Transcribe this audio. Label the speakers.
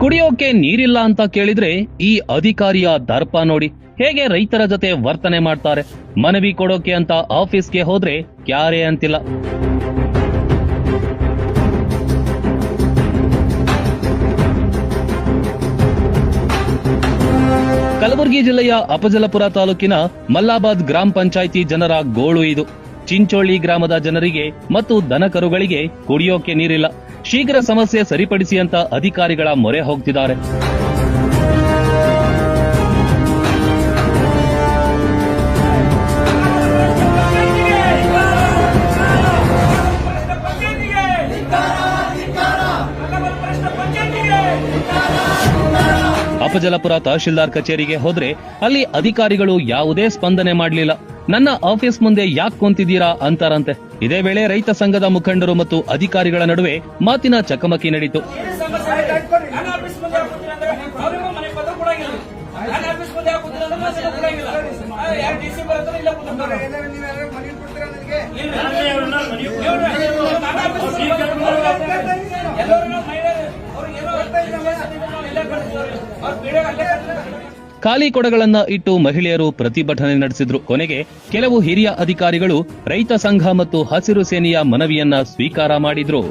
Speaker 1: ಕುಡಿಯೋಕೆ ನೀರಿಲ್ಲ ಅಂತ ಕೇಳಿದ್ರೆ ಈ ಅಧಿಕಾರಿಯ ದರ್ಪ ನೋಡಿ. ಹೇಗೆ ರೈತರ ಜೊತೆ ವರ್ತನೆ ಮಾಡ್ತಾರೆ? ಮನವಿ ಕೊಡೋಕೆ ಅಂತ ಆಫೀಸ್ಗೆ ಹೋದ್ರೆ ಕ್ಯಾರೆ ಅಂತಿಲ್ಲ. ಕಲಬುರಗಿ ಜಿಲ್ಲೆಯ ಅಪಜಲಪುರ ತಾಲೂಕಿನ ಮಲ್ಲಾಬಾದ್ ಗ್ರಾಮ ಪಂಚಾಯಿತಿ ಜನರ ಗೋಳು ಇದು. ಚಿಂಚೋಳಿ ಗ್ರಾಮದ ಜನರಿಗೆ ಮತ್ತು ದನಕರುಗಳಿಗೆ ಕುಡಿಯೋಕೆ ನೀರಿಲ್ಲ. ಶೀಘ್ರ ಸಮಸ್ಯೆ ಸರಿಪಡಿಸಿ ಅಂತ ಅಧಿಕಾರಿಗಳ ಮೊರೆ ಹೋಗ್ತಿದ್ದಾರೆ. ಅಪಜಲಪುರ ತಹಶೀಲ್ದಾರ್ ಕಚೇರಿಗೆ ಹೋದ್ರೆ ಅಲ್ಲಿ ಅಧಿಕಾರಿಗಳು ಯಾವುದೇ ಸ್ಪಂದನೆ ಮಾಡಲಿಲ್ಲ. ನನ್ನ ಆಫೀಸ್ ಮುಂದೆ ಯಾಕೆ ಕುಂತಿದ್ದೀರಾ ಅಂತಾರಂತೆ. ಇದೇ ವೇಳೆ ರೈತ ಸಂಘದ ಮುಖಂಡರು ಮತ್ತು ಅಧಿಕಾರಿಗಳ ನಡುವೆ ಮಾತಿನ ಚಕಮಕಿ
Speaker 2: ನಡೆಯಿತು ಎಲ್ಲರೂ
Speaker 1: ಖಾಲಿ ಕೊಡಗಳನ್ನ ಇಟ್ಟು ಮಹಿಳೆಯರು ಪ್ರತಿಭಟನೆ ನಡೆಸಿದ್ರು. ಕೊನೆಗೆ ಕೆಲವು ಹಿರಿಯ ಅಧಿಕಾರಿಗಳು ರೈತ ಸಂಘ ಮತ್ತು ಹಸಿರು ಸೇನೆಯ ಮನವಿಯನ್ನ ಸ್ವೀಕಾರ ಮಾಡಿದ್ರು.